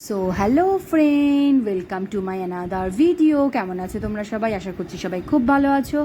So hello friend welcome to my another video কেমন আছো তোমরা সবাই? আশা করছি সবাই খুব ভালো আছো।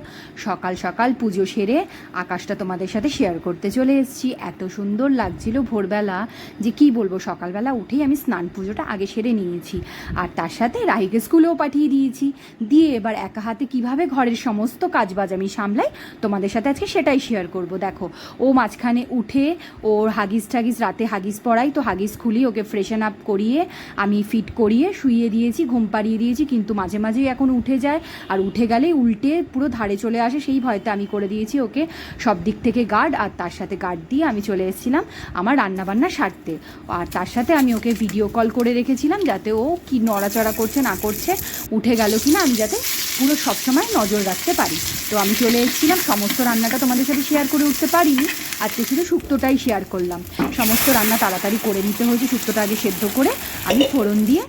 সকাল সকাল পুজো সেরে আকাশটা তোমাদের সাথে শেয়ার করতে চলে এসেছি। এত সুন্দর লাগছিল ভোরবেলা যে কি বলব, সকালবেলা উঠেই আমি স্নান পুজোটা আগে সেরে নিয়েছি। আর তার সাথে রাহিকে স্কুলেও পাঠিয়ে দিয়েছি। দিয়ে এবার একা হাতে কীভাবে ঘরের সমস্ত কাজবাজ আমি সামলাই তোমাদের সাথে আজকে সেটাই শেয়ার করব। দেখো, ও মাঝখানে উঠে ওর হাগিস টাগিস রাতে হাগিস পড়াই তো হাগিস খুলি ওকে ফ্রেশন আপ করিয়ে আমি ফিট করিয়ে শুইয়ে দিয়েছি, ঘুম পাড়িয়ে দিয়েছি, কিন্তু মাঝে মাঝেই এখন উঠে যায়। আর উঠে গেলে উল্টে পুরো ধারে চলে আসে, সেই ভয়তে আমি করে দিয়েছি ওকে। সব দিক থেকে গার্ড আর তার সাথে গার্ড দিয়ে আমি চলে এসেছিলাম আমার রান্নাবান্না সারতে। আর তার সাথে আমি ওকে ভিডিও কল করে রেখেছিলাম যাতে ও কি নড়াচড়া করছে, না করছে, উঠে গেল কি না আমি যাতে পুরো সবসময় নজর রাখতে পারি। তো আমি চলে এসেছিলাম, সমস্ত রান্নাটা তোমাদের সাথে শেয়ার করে উঠতে পারিনি। আজকে শুধু শুক্তোটাই শেয়ার করলাম। সমস্ত রান্না তাড়াতাড়ি করে নিতে হয়েছে, শুক্তোটা আগে সেদ্ধ করে আমি ফোড়ন দিয়ে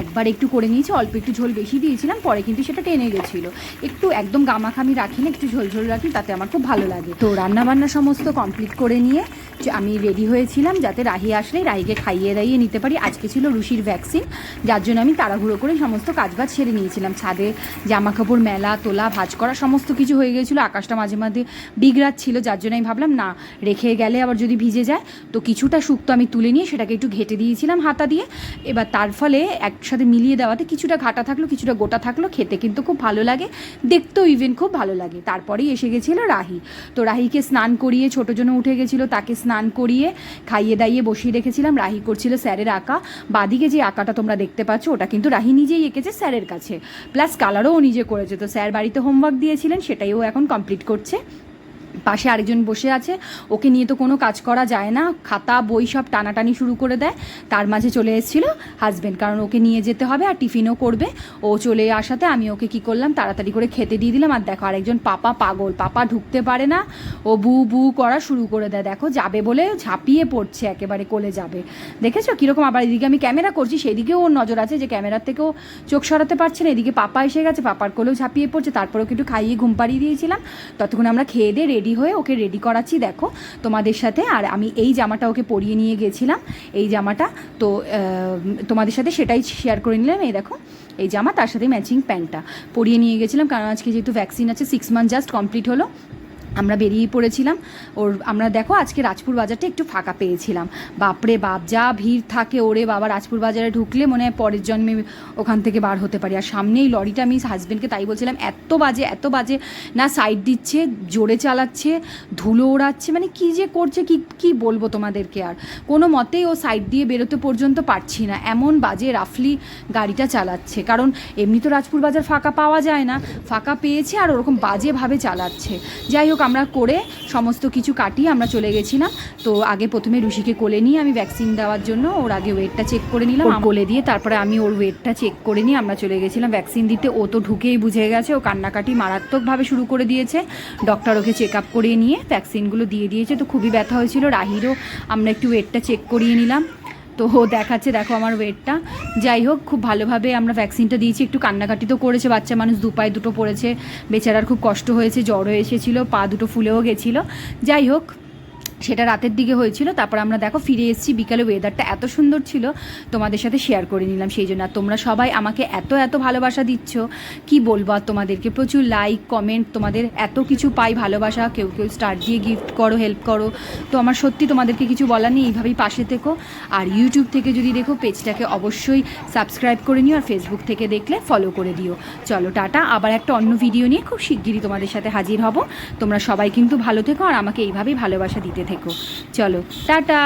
একবার একটু করে নিয়েছি, অল্প একটু ঝোল বেশি দিয়েছিলাম, পরে কিন্তু সেটা টেনে গেছিল। একটু একদম গামাখামি রাখি না একটু ঝোল ঝোল রাখি তাতে আমার খুব ভালো লাগে। তো রান্না বান্না সমস্ত কমপ্লিট করে নিয়ে আমি রেডি হয়েছিলাম যাতে রাহি আসলে রাহিকে খাইয়ে দাইয়ে নিতে পারি। আজকে ছিল রুশির ভ্যাকসিন যার জন্য আমি তাড়াহুড়ো করে সমস্ত কাজবাজ সেরে নিয়েছিলাম। ছাদে জামা কাপড় মেলা, তোলা, ভাজ করা সমস্ত কিছু হয়ে গেছিল। আকাশটা মাঝে মাঝে বিগড়াত ছিল যার জন্য আমি ভাবলাম, না, রেখে গেলে আবার যদি ভিজে যায়, তো কিছুটা শুক্তো আমি তুলে নিয়ে সেটাকে একটু ঘেটে দিয়েছিলাম হাতা দিয়ে। এবার তার ফলে একসাথে মিলিয়ে দেওয়াতে কিছুটা ঘাটা থাকল, কিছুটা গোটা থাকল। খেতে কিন্তু খুব ভালো লাগে, দেখতেও ইভেন খুব ভালো লাগে। তারপরেই এসে গেছিল রাহি। তো রাহিকে স্নান করিয়ে ছোটো জন্য উঠে গেছিল, তাকে স্নান করিয়ে খাইয়ে দাইয়ে বসিয়ে রেখেছিলাম। রাহি করছিল স্যারের আঁকা। বাদিকে যে আঁকাটা তোমরা দেখতে পাচ্ছ, ওটা কিন্তু রাহি নিজেই এঁকেছে স্যারের কাছে। প্লাস কালারও নিজে করেছে। তো স্যার বাড়িতে হোমওয়ার্ক দিয়েছিলেন, সেটাই ও এখন কমপ্লিট করছে। পাশে আরেকজন বসে আছে। ওকে নিয়ে তো কোনো কাজ করা যায় না। খাতা, বই সব টানাটানি শুরু করে দেয়। তার মাঝে চলে এসেছিল হাজব্যান্ড কারণ ওকে নিয়ে যেতে হবে আর টিফিনও করবে। ও চলে আসাতে আমি ওকে কি করলাম, তাড়াতাড়ি করে খেতে দিয়ে দিলাম। আর দেখো, আরেকজন পাপা পাগল। পাপা ঢুকতে পারে না। ও বু বু করা শুরু করে দেয়। দেখো, যাবে বলে ঝাঁপিয়ে পড়ছে, একেবারে কোলে যাবে। দেখেছ কীরকম? আবার এদিকে আমি ক্যামেরা করছি, সেদিকেও ওর নজর আছে যে ক্যামেরার থেকেও চোখ সরাতে পারছে না। এদিকে পাপা এসে গেছে, পাপার কোলেও ঝাঁপিয়ে পড়ছে। তারপর ওকে একটু খাইয়ে ঘুম পাড়িয়ে দিয়েছিলাম। ততক্ষণ আমরা খেয়ে দিয়ে রেডি হয়ে ওকে রেডি করাচ্ছি, দেখো তোমাদের সাথে। আর আমি এই জামাটা ওকে পরিয়ে নিয়ে গেছিলাম। এই জামাটা তো তোমাদের সাথে সেটাই শেয়ার করে নিলাম। এই দেখো, এই জামা, তার সাথে ম্যাচিং প্যান্টটা পরিয়ে নিয়ে গেছিলাম। কারণ আজকে যেহেতু ভ্যাকসিন আছে সিক্স মান্থ জাস্ট কমপ্লিট হলো। আমরা বেরিয়ে পড়েছিলাম। ওর, আমরা দেখো আজকে রাজপুর বাজারটা একটু ফাঁকা পেয়েছিলাম। বাপরে বাপ, যা ভিড় থাকে, ওরে বাবা, রাজপুর বাজারে ঢুকলে মনে হয় পরের জন্মে ওখান থেকে বার হতে পারি। আর সামনেই লরিটা আমি হাজব্যান্ডকে তাই বলছিলাম, এত বাজে এত বাজে, না সাইড দিচ্ছে, জোরে চালাচ্ছে, ধুলো ওড়াচ্ছে মানে কি যে করছে, কি কি বলব তোমাদেরকে আর? কোনো মতেই ও সাইড দিয়ে বেরোতে পর্যন্ত পারছি না। এমন বাজে রাফলি গাড়িটা চালাচ্ছে। কারণ এমনি তো রাজপুর বাজার ফাঁকা পাওয়া যায় না। ফাঁকা পেয়েছে আর ওরকম বাজেভাবে চালাচ্ছে। যাই হোক আমরা করে সমস্ত কিছু কাটিয়ে আমরা চলে গেছিলাম। তো আগে প্রথমে ঋষিকে কোলে নিয়ে আমি ভ্যাকসিন দেওয়ার জন্য ওর আগে ওয়েটটা চেক করে নিলাম কোলে দিয়ে তারপরে আমি ওর ওয়েটটা চেক করে নিয়ে আমরা চলে গেছিলাম। ভ্যাকসিন দিতে ও তো ঢুকেই বুঝে গেছে ও কান্নাকাটি মারাত্মকভাবে শুরু করে দিয়েছে। ডক্টর ওকে চেক আপ করিয়ে নিয়ে ভ্যাকসিনগুলো দিয়ে দিয়েছে তো খুবই ব্যথা হয়েছিল। রাহিরও আমরা একটু ওয়েটটা চেক করিয়ে নিলাম। তো দেখাচ্ছে, দেখো আমার ওয়েটটা যাই হোক, খুব ভালোভাবে আমরা ভ্যাকসিনটা দিয়েছি। একটু কান্নাকাটি তো করেছে, বাচ্চা মানুষ দু পায়ে দুটো পড়েছে। বেচারার খুব কষ্ট হয়েছে জ্বরও এসেছিল, পা দুটো ফুলেও গেছিল। যাই হোক সেটা রাতের দিকে হয়েছিল, তারপর আমরা দেখো ফিরে এসেছি, বিকালে ওয়েদারটা এত সুন্দর ছিল, তোমাদের সাথে শেয়ার করে নিলাম সেই জন্য। তোমরা সবাই আমাকে এত এত ভালোবাসা দিচ্ছ, কি বলব আর তোমাদেরকে? প্রচুর লাইক কমেন্ট তোমাদের এত কিছু পাই ভালোবাসা, কেউ কেউ স্টার দিয়ে গিফট করো হেল্প করো। তো আমার সত্যি তোমাদেরকে কিছু বলার নেই, এইভাবেই পাশে থেকো। আর ইউটিউব থেকে যদি দেখো পেজটাকে অবশ্যই সাবস্ক্রাইব করে নিও, আর ফেসবুক থেকে দেখলে ফলো করে দিও। চলো, টাটা। আবার একটা অন্য ভিডিও নিয়ে খুব শিগগিরই তোমাদের সাথে হাজির হব। তোমরা সবাই কিন্তু ভালো থেকো, আর আমাকে এইভাবেই ভালোবাসা দিতে থেকো। চলো টাটা!